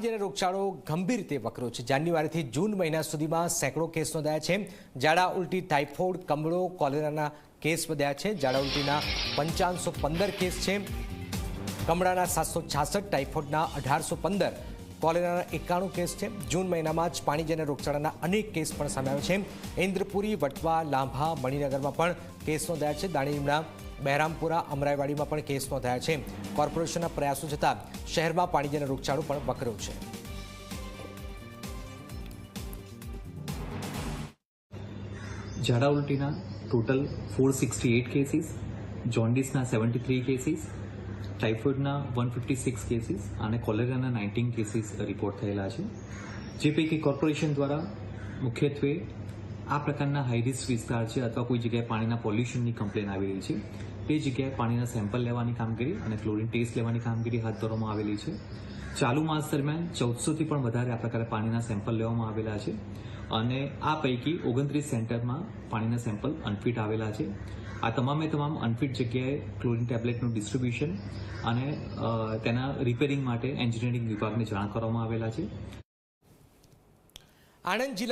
પાણીજન્ય રોગચાળો ગંભીર રીતે વકરો છે, જાન્યુઆરીથી જૂન મહિના સુધીમાં સેંકડો કેસ નોંધાયા છે. ઝાડા ઉલટી ટાઇફોઇડ, કમળો, કોલેરાના કેસ વધ્યા છે. ઝાડા ઉલટીના પંચાવનસો પંદર કેસ છે. કમળાના સાતસો છાસઠ, ટાઇફોઇડના અઢારસો પંદર કોલેરાના એકાણું કેસ છે. જૂન મહિનામાં જ પાણીજન્ય રોગચાળાના અનેક કેસ પણ સામે આવ્યા છે. ઇન્દ્રપુરી, વટવા, લાંભા, મણિનગરમાં પણ કેસ નોંધાયા છે. દાણીલીમડા બહેરામપુરા, અમરાઈવાડીમાં પણ કેસ નોંધાયા છે. કોર્પોરેશનના પ્રયાસો છતાં શહેરમાં પાણીજન્ય રોગચાળો પણ વકર્યો છે. ઝાડા ઉલટીના total four sixty eight cases જોન્ડિસના seventy three cases ટાઇફોઇડના વન ફિફ્ટી સિક્સ કેસીસ અને કોલેરાના નાઇન્ટીન કેસીસ રિપોર્ટ થયેલા છે. જે પૈકી કોર્પોરેશન દ્વારા મુખ્યત્વે આ પ્રકારના હાઈરિસ્ક વિસ્તાર છે અથવા કોઈ જગ્યાએ પાણીના પોલ્યુશનની કમ્પ્લેન આવી રહી છે. તે જગ્યાએ પાણીના સેમ્પલ લેવાની કામગીરી અને ક્લોરિન ટેસ્ટ લેવાની કામગીરી હાથ ધરવામાં આવેલી છે. ચાલુ માસ દરમિયાન ચૌદસોથી પણ વધારે આ પ્રકારે પાણીના સેમ્પલ લેવામાં આવેલા છે અને આ પૈકી ઓગણત્રીસ સેન્ટરમાં પાણીના સેમ્પલ અનફિટ આવેલા છે. આ તમામે તમામ અનફિટ જગ્યાએ ક્લોરિન ટેબ્લેટનું ડિસ્ટ્રીબ્યુશન અને તેના રિપેરિંગ માટે એન્જિનિયરિંગ વિભાગને જાણ કરવામાં આવેલા છે. આણંદ જિલ્લા